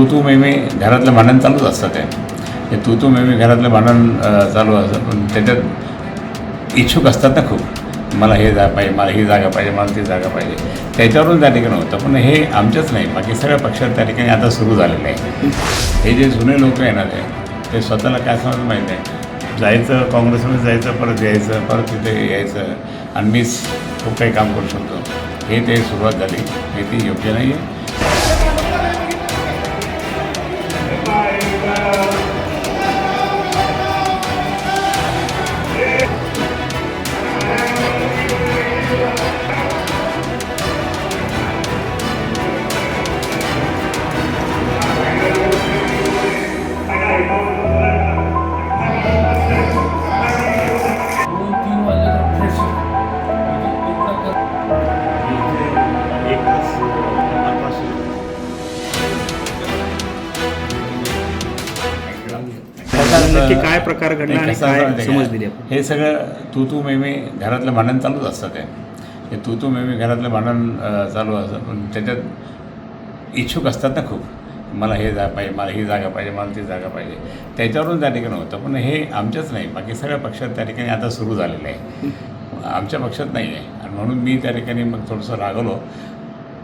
तू तू मे मे घरातलं भांडण चालूच असतं ते. हे तू तू मे मे घरातलं भांडण चालू असतं. पण त्याच्यात इच्छुक असतात ना खूप. मला हे जा पाहिजे मला ही जागा पाहिजे मला ती जागा पाहिजे. त्याच्यावरून त्या ठिकाणी होतं. पण हे आमच्याच नाही. बाकी सगळ्या पक्षात त्या ठिकाणी आता सुरू झालेलं आहे. हे जे जुने लोक आहे ना ते ते स्वतःला काय समज माहीत नाही. जायचं काँग्रेसमध्ये जायचं परत यायचं परत तिथे यायचं. आणि मीच खूप काही काम करू शकतो. हे ते सुरुवात झाली. हे ती योग्य नाही आहे. नक्की काय प्रकार घडला आणि काय समज? दिली? हे सगळं तू तू मे मे घरातलं भांडण चालूच असतं ते. हे तू तू मे मे घरातलं भांडण चालू असतं. पण त्याच्यात इच्छुक असतात ना खूप. मला हे जा पाहिजे मला ही जागा पाहिजे मला ती जागा पाहिजे. त्याच्यावरून त्या ठिकाणी होतं. पण हे आमचंच नाही. बाकी सगळ्या पक्षात त्या ठिकाणी आता सुरू झालेलं आहे. आमच्या पक्षात नाही आहे. आणि म्हणून मी त्या ठिकाणी मग थोडंसं रागवलो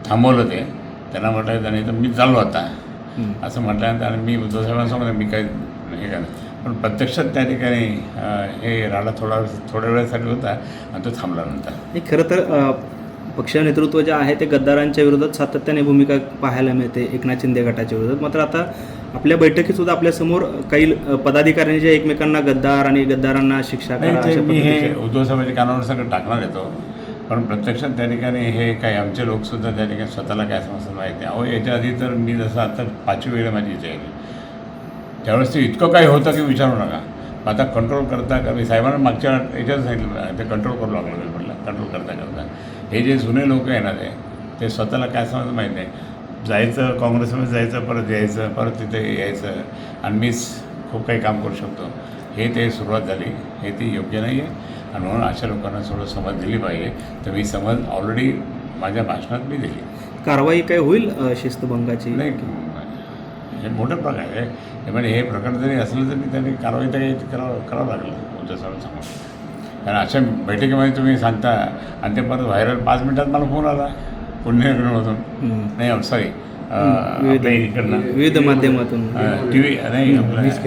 थांबवलं ते. त्यांना म्हटलं त्याने तर मी चाललो आता. असं म्हटल्यानंतर आणि मी साहेबांना मी काही हे काय पण प्रत्यक्षात त्या ठिकाणी हे राडा थोडा थोड्या वेळासाठी होता आणि तो थांबला हे खरं तर पक्ष नेतृत्व जे आहे ते गद्दारांच्या विरोधात सातत्याने भूमिका पाहायला मिळते एकनाथ शिंदे गटाच्या विरोधात. मात्र आता आपल्या बैठकीत सुद्धा आपल्यासमोर काही पदाधिकाऱ्यांनी जे एकमेकांना गद्दार आणि गद्दारांना शिक्षा मी हे उद्धव साहेबांच्या कानावर सगळं टाकणार येतो पण प्रत्यक्षात त्या ठिकाणी हे काही आमचे लोकसुद्धा त्या ठिकाणी स्वतःला काय समजतात माहिती आहे. अहो याच्या आधी तर मी जसं आता पाचवी वेळ माझी इथे आहे. त्यावेळेस ते इतकं काही होतं की विचारू नका. मग आता कंट्रोल करता का? मी साहेबांना मागच्या याच्यात सांगितलं ते कंट्रोल करू लागलो मी म्हटलं कंट्रोल करता करता. हे जे जुने लोक आहे ना ते ते स्वतःला काय समजत माहीत नाही. जायचं काँग्रेसमध्ये जायचं परत यायचं परत तिथे यायचं आणि मीच खूप काही काम करू शकतो. हे ते सुरुवात झाली. हे ती योग्य नाही आहे आणि म्हणून अशा लोकांना थोडं समज दिली पाहिजे. तर मी समज ऑलरेडी माझ्या भाषणात मी दिली. कारवाई काय होईल शिस्तभंगाची? नाही. हे मोठं प्रकार आहे. हे म्हणजे हे प्रकरण जरी असलं तरी त्यांनी कारवाई तर काही करावं करावं लागलं सगळं सांगून कारण अशा बैठकीमध्ये तुम्ही सांगता आणि ते परत व्हायरल पाच मिनिटात मला फोन आला. हम्म. नाही सॉरी विविध- आपल्या इकडनं. विविध माध्यमातून. टी व्ही नाही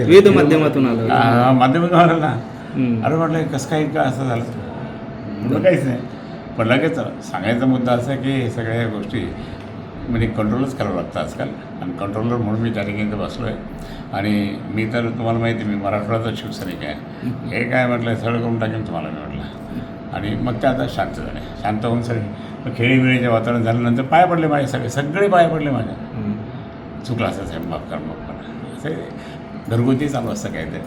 विविध माध्यमातून आलं. माध्यमातून आलं ना. अरे म्हटलं कसं काय का असं झालं? म्हटलं काहीच नाही. पण लगेच सांगायचा मुद्दा असा की हे सगळ्या गोष्टी म्हणजे कंट्रोलच करावं लागतं आजकाल. आणि कंट्रोलर म्हणून मी त्या ठिकाणी बसलो आहे. आणि मी तर तुम्हाला माहिती आहे, मी मराठवाड्याचा शिवसैनिक आहे. हे काय म्हटलं सगळं करून टाकेन तुम्हाला मी म्हटलं. आणि मग ते आता शांत झाले. शांत होऊन सगळे मग खेळीमेळीचे वातावरण झाल्यानंतर पाय पडले माझे सगळे सगळे पाय पडले माझ्या. चुकलं असं साहेब माफ कर माफ करा. असे घरगुती चालू असतं काय ते